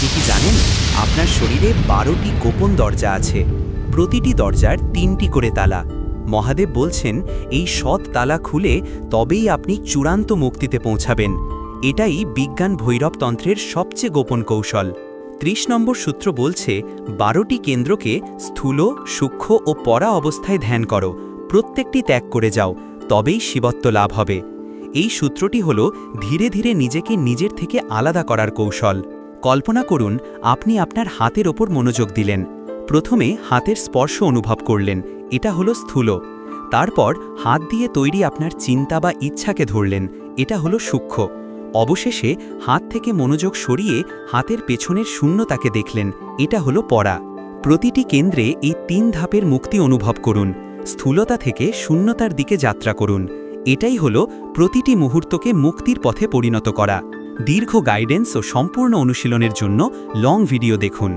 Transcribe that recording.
আপনি কি জানেন, আপনার শরীরে বারোটি গোপন দরজা আছে। প্রতিটি দরজার তিনটি করে তালা। মহাদেব বলছেন, এই সৎ তালা খুলে তবেই আপনি চূড়ান্ত মুক্তিতে পৌঁছাবেন। এটাই বিজ্ঞান ভৈরবতন্ত্রের সবচেয়ে গোপন কৌশল। ত্রিশ নম্বর সূত্র বলছে, বারোটি কেন্দ্রকে স্থূল, সূক্ষ্ম ও পরা অবস্থায় ধ্যান করো। প্রত্যেকটি ত্যাগ করে যাও, তবেই শিবত্ব লাভ হবে। এই সূত্রটি হল, ধীরে ধীরে নিজেকে নিজের থেকে আলাদা করার কৌশল। কল্পনা করুন, আপনি আপনার হাতের ওপর মনোযোগ দিলেন। প্রথমে হাতের স্পর্শ অনুভব করলেন, এটা হলো স্থূল। তারপর হাত দিয়ে তৈরি আপনার চিন্তা বা ইচ্ছাকে ধরলেন, এটা হলো সূক্ষ্ম। অবশেষে হাত থেকে মনোযোগ সরিয়ে হাতের পেছনের শূন্যতাকে দেখলেন, এটা হলো পড়া। প্রতিটি কেন্দ্রে এই তিন ধাপের মুক্তি অনুভব করুন, স্থূলতা থেকে শূন্যতার দিকে যাত্রা করুন। এটাই হলো প্রতিটি মুহূর্তকে মুক্তির পথে পরিণত করা। দীর্ঘ গাইডেন্স ও সম্পূর্ণ অনুশীলনের জন্য লং ভিডিও দেখুন।